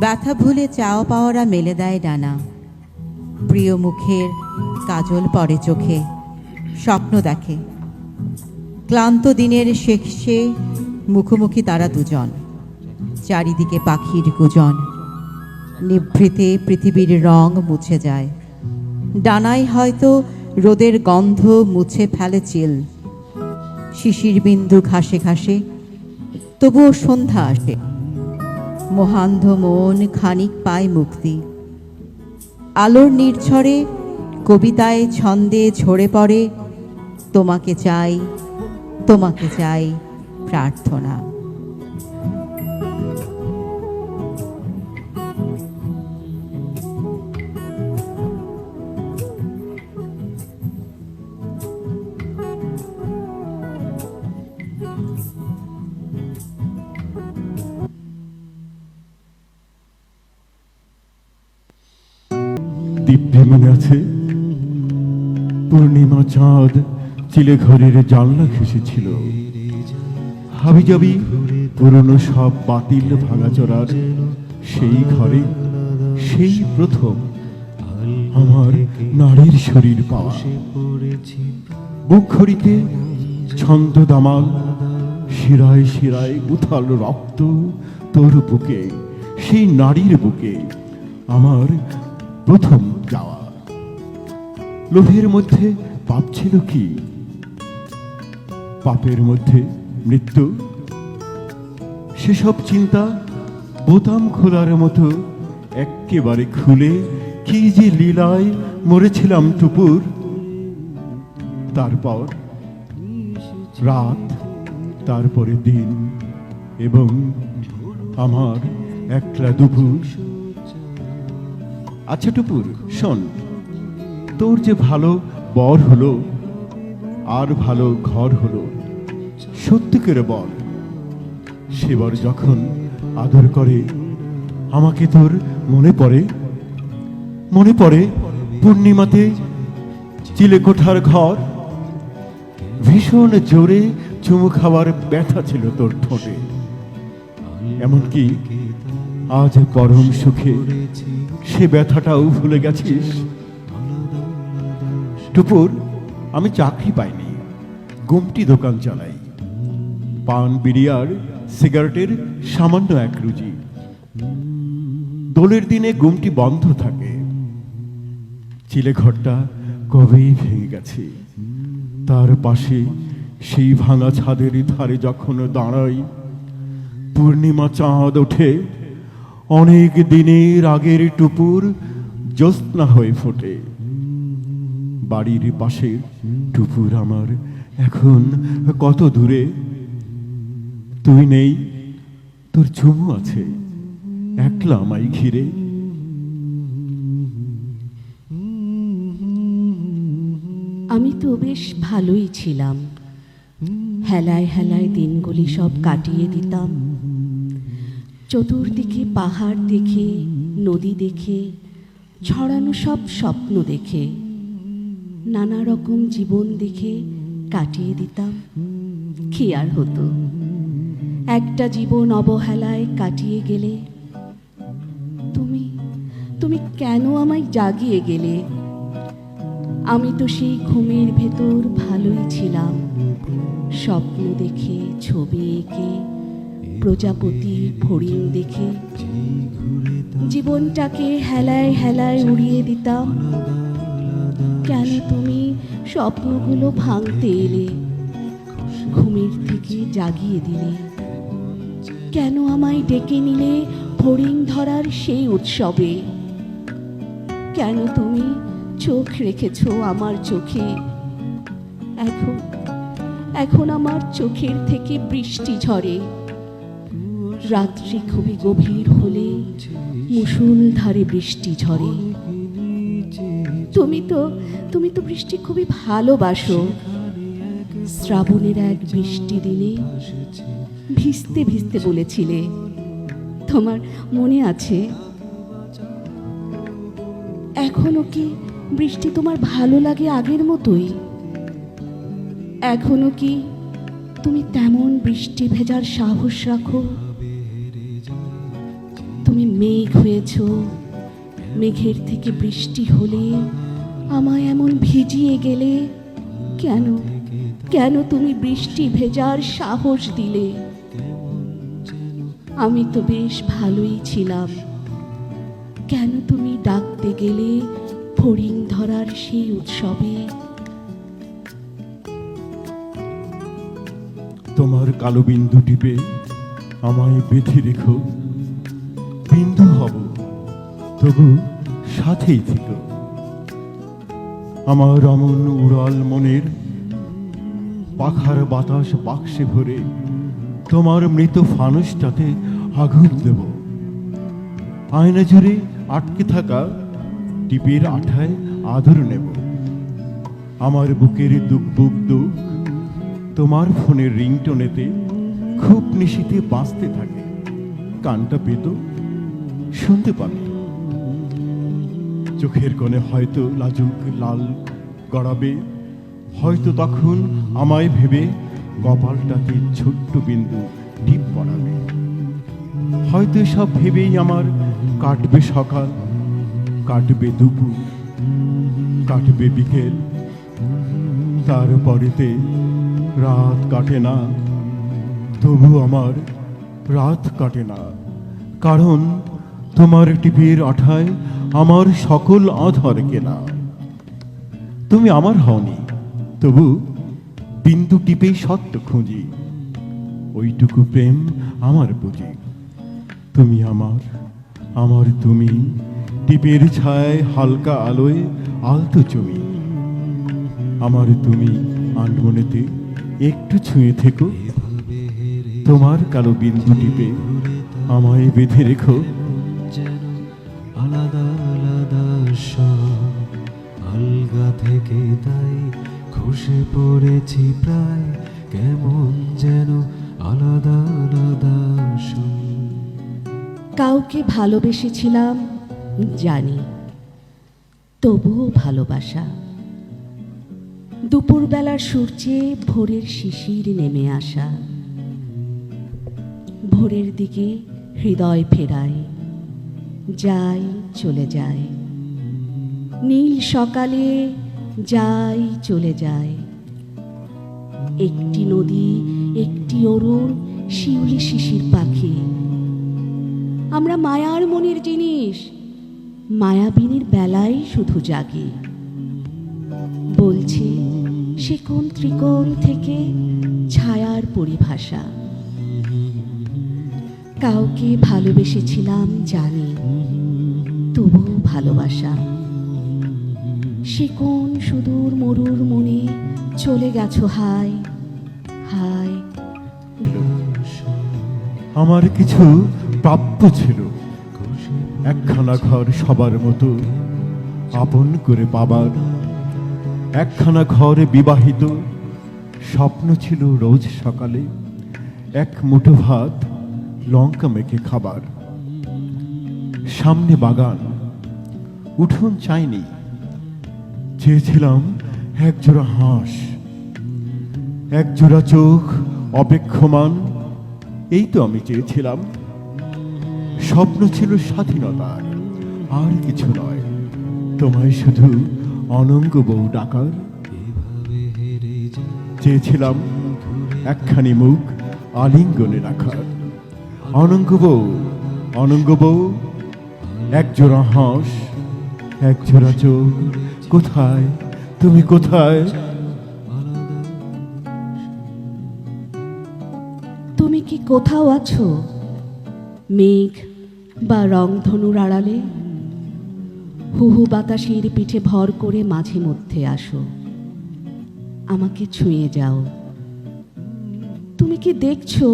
ব্যথা ভুলে চাও পাওয়ারা মেলে দেয় ডানা। প্রিয় মুখের কাজল পড়ে চোখে, স্বপ্ন দেখে। ক্লান্ত দিনের শেষে মুখোমুখি তারা দুজন, চারিদিকে পাখির গুজন। নিভৃতে পৃথিবীর রং মুছে যায়। ডানায় হয়তো রোদের গন্ধ মুছে ফেলে চিল। শিশির বিন্দু ঘাসে ঘাসে, তবুও সন্ধ্যা আসে। মোহান্ধ মন খানিক পায় মুক্তি। আলোর নির্ঝরে কবিতায় ছন্দে ঝরে পড়ে, তোমাকে চাই তোমাকে চাই প্রার্থনা। দিব্যি মনে আছে? পূর্ণিমা চাঁদ চিলে ঘরের জানলা ঘেসেছিল হাবিজাবি পুরনো সব বাতিল ভাঙাচোরার সেই ঘরে সেই প্রথম আমার নারীর শরীর পাওয়া। বুক ছন্দ দামাল, শিরায় শিরায় উথাল রক্ত তোর বুকে, সেই নারীর বুকে আমার প্রথম যাওয়া। লোভের মধ্যে পাপ ছিল কি? পাপের মধ্যে মৃত্যু? সেসব চিন্তা বোতাম খোলার মতো এক্কেবারে খুলে কি যে লীলায় মরেছিলাম টুপুর? তারপর রাত, তারপরে দিন, এবং আমার একলা দুপুর। আচ্ছা টুপুর, শোন। তোর যে ভালো বর হলো, আর ভালো ঘর হলো সত্যি করে বল সেবার যখন আদর করে, আমাকে তোর মনে পড়ে? মনে পড়ে পূর্ণিমাতে চিলেকোঠার ঘর? ভীষণ জোরে চুমু খাওয়ার ব্যথা ছিল তোর ঠোঁটে। এমনকি আজ পরম সুখে সে ব্যথাটাও ভুলে গেছিস? টুপুর আমি চাকরি পাইনি, গুমটি দোকান চালাই। পান, বিড়িয়ার, সিগারেটের সামান্য এক রুজি। দোলের দিনে গুমটি বন্ধ থাকে। চিলে ঘরটা কবেই ভেঙে গেছে? তার পাশে সেই ভাঙা ছাদের ধারে যখন দাঁড়াই, পূর্ণিমা চাঁদ ওঠে অনেক দিনের আগের টুপুর জ্যোৎস্না হয়ে ফোটে। বাড়ির পাশে টুপুর আমার এখন কত দূরে? তুই নেই, তোর চুমু আছে, একলা আমায় ঘিরে। আমি তো বেশ ভালোই ছিলাম। হেলায় হেলায় দিনগুলি সব কাটিয়ে দিতাম। চতুর্দিকে পাহাড় দেখে, নদী দেখে, ছড়ানো সব স্বপ্ন দেখে। নানা রকম জীবন দেখে কাটিয়ে দিতাম আর হতো। একটা জীবন অবহেলায় কাটিয়ে গেলে, তুমি তুমি কেন আমায় জাগিয়ে গেলে? আমি তো সেই ঘুমের ভেতর ভালোই ছিলাম, স্বপ্ন দেখে, ছবি এঁকে প্রজাপতির ফড়িং দেখে জীবনটাকে হেলায় হেলায় উড়িয়ে দিতাম। কেন তুমি স্বপ্নগুলো ভাঙতে এলে? ঘুমের থেকে জাগিয়ে দিলে। কেন আমায় ডেকে নিলে ফড়িং ধরার সেই উৎসবে? কেন তুমি চোখ রেখেছ আমার চোখে? এখন এখন আমার চোখের থেকে বৃষ্টি ঝরে। রাত্রি খুবই গভীর হলে মুষলধারে বৃষ্টি ঝরে। তুমি তো তুমি তো বৃষ্টি খুবই ভালোবাসো। শ্রাবণের এক বৃষ্টি দিনে ভিজতে ভিজতে বলেছিলে। তোমার মনে আছে? এখনও কি বৃষ্টি তোমার ভালো লাগে আগের মতোই? এখনও কি তুমি তেমন বৃষ্টি ভেজার সাহস রাখো? তুমি মেঘ হয়েছ। মেঘের থেকে বৃষ্টি হলে আমায় এমন ভিজিয়ে গেলে কেন? কেন তুমি বৃষ্টি ভেজার সাহস দিলে? আমি তো বেশ ভালোই ছিলাম। কেন তুমি ডাকতে গেলে ফড়িং ধরার সেই উৎসবে? তোমার কালো বিন্দু টিপে আমায় বেঁধে রেখো। বিন্দু হব, তবু সাথেই থেকো। আমার অমন উড়াল মনের, পাখার বাতাস বাক্সে ভরে, তোমার মৃত ফানুসটাতে আগুন দেব। আয়না জুড়ে আটকে থাকা টিপের আঠায় আদর নেব। আমার বুকের দুঃখ বুক দুঃখ, তোমার ফোনের রিংটোনেতে খুব নিশিতে বাঁচতে থাকে। কানটা পেত শুনতে পারত চোখের কোণে হয়তো লাজুক লাল গড়াবে, হয়তো তখন আমায় ভেবে কপালটাতে ছোট্ট বিন্দু টিপ পড়াবে হয়তো সব ভেবেই আমার কাটবে সকাল, কাটবে দুপুর, কাটবে বিকেল তারপরেতে রাত কাটে না, তবু আমার রাত কাটে না। কারণ তোমার টিপির আঠায় আমার সকল আধার কেনা। তুমি আমার হওনি, তবু বিন্দু টিপেই সত্য খুঁজি। ওইটুকু প্রেম আমার বুঝি। তুমি আমার আমার তুমি, টিপের ছায় হালকা আলোয় আলতো চুমি। আমার তুমি, আনমনেতে একটু ছুঁয়ে থেকো। তোমার কালো বিন্দু টিপে আমায় বেঁধে রেখো। থেকে তাই খসে পড়েছি প্রায় কেমন যেন আলাদা আলাদা কাউকে ভালোবেসেছিলাম, জানি। তবুও ভালোবাসা। দুপুরবেলার সূর্যে ভোরের শিশির নেমে আসা। ভোরের দিকে হৃদয় ফেরায়, যাই চলে যায়। নীল সকালে যাই চলে যায় একটি নদী, একটি অরুণ, শিউলি শিশির পাখি। আমরা মায়ার মনের জিনিস, মায়াবিনীর বেলায় শুধু জাগি। বলছে, সে কোন ত্রিকোণ থেকে ছায়ার পরিভাষা? কাউকে ভালোবেসেছিলাম জানি তবু ভালোবাসা। সে কোন সুদূর মরুর মনে চলে গেছো হায় হায় আমার কিছু প্রাপ্য ছিল। একখানা ঘর সবার মতো, আপন করে পাবার। একখানা ঘরে বিবাহিত, স্বপ্ন ছিল রোজ সকালে, এক মুঠো ভাত, লঙ্কা মেখে খাবার। সামনে বাগান, উঠোন চাইনি চেয়েছিলাম একজোড়া হাঁস, একজোড়া চোখ অপেক্ষমান, এই তো আমি চেয়েছিলাম। স্বপ্ন ছিল স্বাধীনতার, আর কিছু নয়। তোমায় শুধু অনঙ্গ বউ ডাকার। চেয়েছিলাম একখানি মুখ আলিঙ্গনে রাখার। অনঙ্গ বউ অনঙ্গ বউ, একজোড়া হাঁস, একজোড়া চোখ কোথায়? তুমি কোথায়? তুমি কি কোথাও আছো? মেঘ বা রংধনুর আড়ালে? হুহু বাতাসের পিঠে ভর করে মাঝে মধ্যে আসো। আমাকে ছুঁয়ে যাও। তুমি কি দেখছ?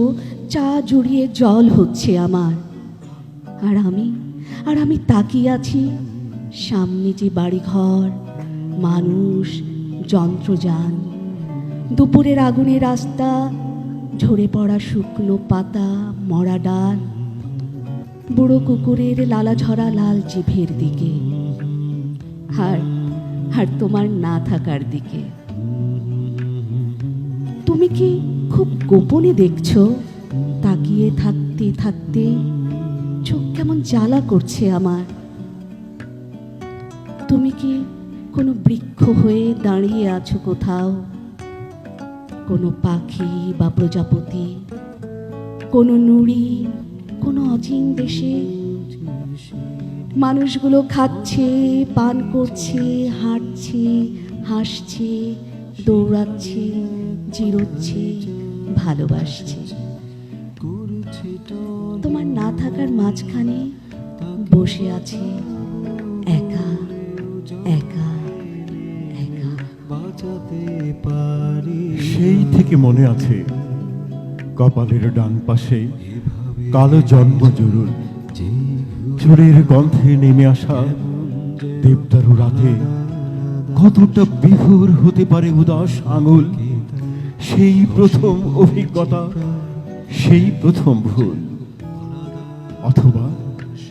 চা জুড়িয়ে জল হচ্ছে আমার। আর আমি আর আমি তাকিয়ে আছি সামনে যে বাড়িঘর, মানুষ যন্ত্রযান দুপুরের আগুনে রাস্তা, ঝরে পড়া শুকনো পাতা, মরা ডাল। বুড়ো কুকুরের লালা ঝরা লাল জিভের দিকে। আর আর তোমার না থাকার দিকে। তুমি কি খুব গোপনে দেখছ? তাকিয়ে থাকতে থাকতে চোখ কেমন জ্বালা করছে আমার। তুমি কি কোনো বৃক্ষ হয়ে দাঁড়িয়ে আছো কোথাও? কোনো পাখি বা প্রজাপতি? কোনো নুড়ি? কোনো অচিন দেশে? মানুষগুলো খাচ্ছে, পান করছে, হাঁটছে, হাসছে, দৌড়াচ্ছে, জিরোচ্ছে, ভালোবাসছে। তোমার না থাকার মাঝখানে বসে আছে সেই থেকে মনে আছে কপালের ডান পাশে কালো জন্ম জরুর। যে চুলের গন্ধে নেমে আসা দেবদারু রাতে কতটা বিভোর হতে পারে উদাস আঙুল? সেই প্রথম অভিজ্ঞতা, সেই প্রথম ভুল। অথবা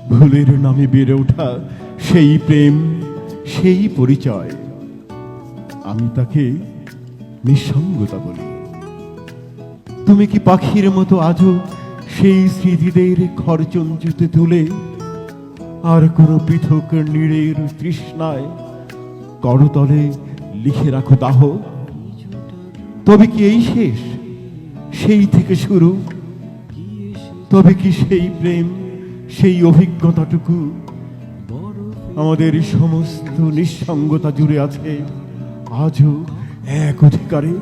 ভুলের নামে বেড়ে ওঠা সেই প্রেম সেই পরিচয়। আমি তাকে নিঃসঙ্গতা বলি। তুমি কি পাখির মতো আজও সেই স্মৃতিদের খরচঞ্জুতে তুলে আর কোনো পৃথক নীড়ের তৃষ্ণায় করতলে লিখে রাখো দাহ? তবে কি এই শেষ? সেই থেকে শুরু? তবে কি সেই প্রেম, সেই অভিজ্ঞতাটুকু আমাদের সমস্ত নিঃসঙ্গতা জুড়ে আছে। আজও এক অধিকারে,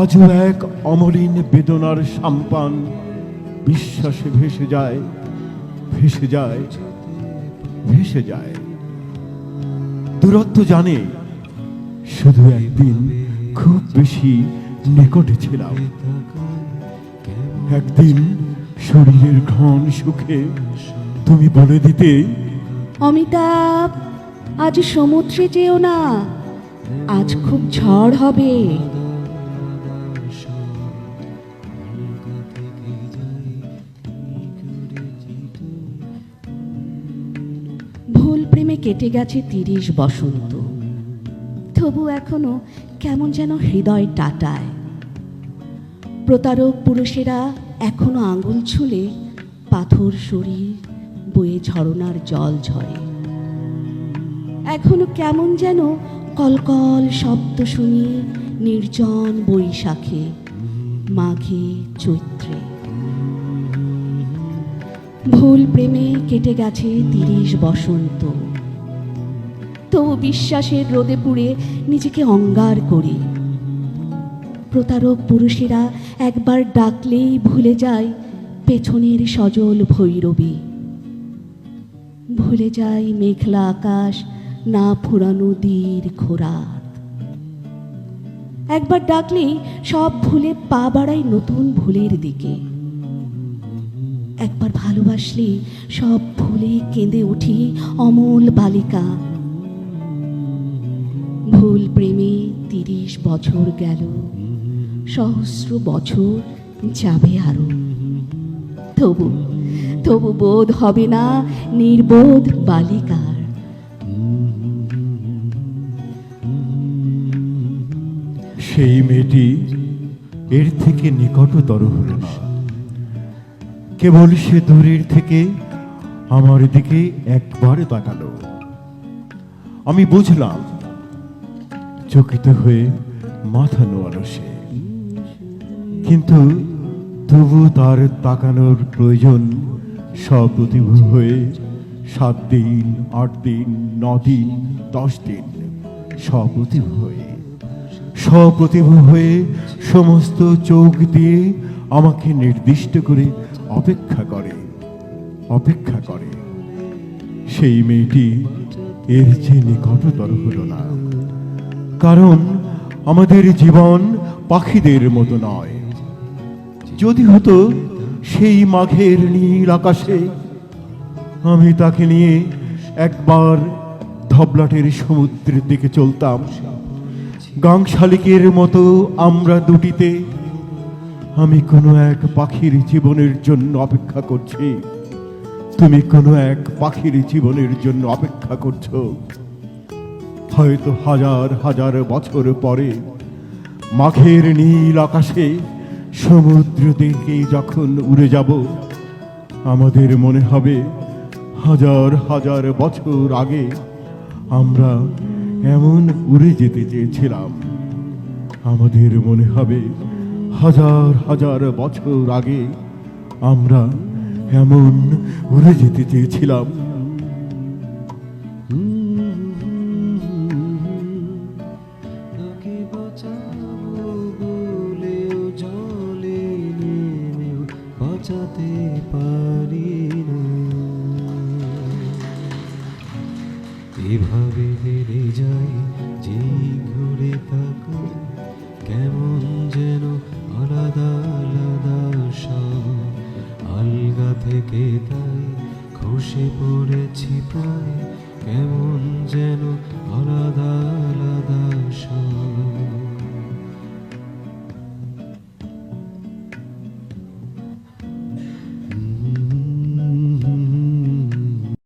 আজও এক অমলিন বেদনার সাম্পান বিশ্বাসে ভেসে যায় ভেসে যায় ভেসে যায়। দূরত্ব জানে, শুধু একদিন খুব বেশি নিকটে ছিলাম। একদিন শরীরের ঘন সুখে তুমি বলে দিতে অমিতাভ, আজ সমুদ্রে যেও না। আজ খুব ঝড় হবে। ভুল প্রেমে কেটে গেছে তিরিশ বসন্ত। তবু এখনও কেমন যেন হৃদয় টাটায়। প্রতারক পুরুষেরা এখনও আঙুল ছুলে পাথর শরীর বয়ে ঝরনার জল ঝরে। এখনও কেমন যেন কলকল শব্দ শুনি নির্জন বৈশাখে, মাঘে চৈত্রে। ভুল প্রেমে কেটে গেছে তিরিশ বসন্ত। তবু বিশ্বাসের রোদে পুড়ে নিজেকে অঙ্গার করি। প্রতারক পুরুষেরা একবার ডাকলেই ভুলে যায় পেছনের সজল ভৈরবী। ভুলে যায় মেঘলা আকাশ, না ফুরানো দীর্ঘ রাত একবার ডাকলেই সব ভুলে পা বাড়ায় নতুন ভুলের দিকে। একবার ভালোবাসলে সব ভুলে কেঁদে উঠি অমল বালিকা। ভুল প্রেমে তিরিশ বছর গেল, সহস্র বছর যাবে আরও। তবু তবু বোধ হবে না নির্বোধ বালিকার। সেই মেয়েটি এর থেকে নিকটতর হল না। কেবল সে দূরের থেকে আমার দিকে একবার তাকালো। আমি বুঝলাম, চকিত হয়ে মাথা নোয়ালো সে। কিন্তু তবু তার তাকানোর প্রয়োজন সপ্রতিভ হয়ে সাত দিন, আট দিন, ন দিন, দশ দিন সপ্রতিভ হয়ে সপ্রতিভ হয়ে সমস্ত চোখ দিয়ে আমাকে নির্দিষ্ট করে অপেক্ষা করে অপেক্ষা করে। সেই মেয়েটি এর চেয়ে নিকটতর হলো না, কারণ আমাদের জীবন পাখিদের মতো নয়। যদি হতো সেই মাঘের নীল আকাশে আমি তাকে নিয়ে একবার ধবলাটের সমুদ্রের দিকে চলতাম। গাংশালিকের মতো আমরা দুটিতে আমি কোনো এক পাখির জীবনের জন্য অপেক্ষা করছি। তুমি কোনো এক পাখির জীবনের জন্য অপেক্ষা করছ। হয়তো হাজার হাজার বছর পরে মাঘের নীল আকাশে সমুদ্র দিকে যখন উড়ে যাব, আমাদের মনে হবে হাজার হাজার বছর আগে আমরা এমন উড়ে যেতে চেয়েছিলাম। আমাদের মনে হবে হাজার হাজার বছর আগে আমরা এমন উড়ে যেতে চেয়েছিলাম। এভাবে হেরে যাই যে ঘুরে তাকাই কেমন যেন আলাদা আলাদা সব আলগা থেকে তাই খসে পড়েছি প্রায়, কেমন যেন আলাদা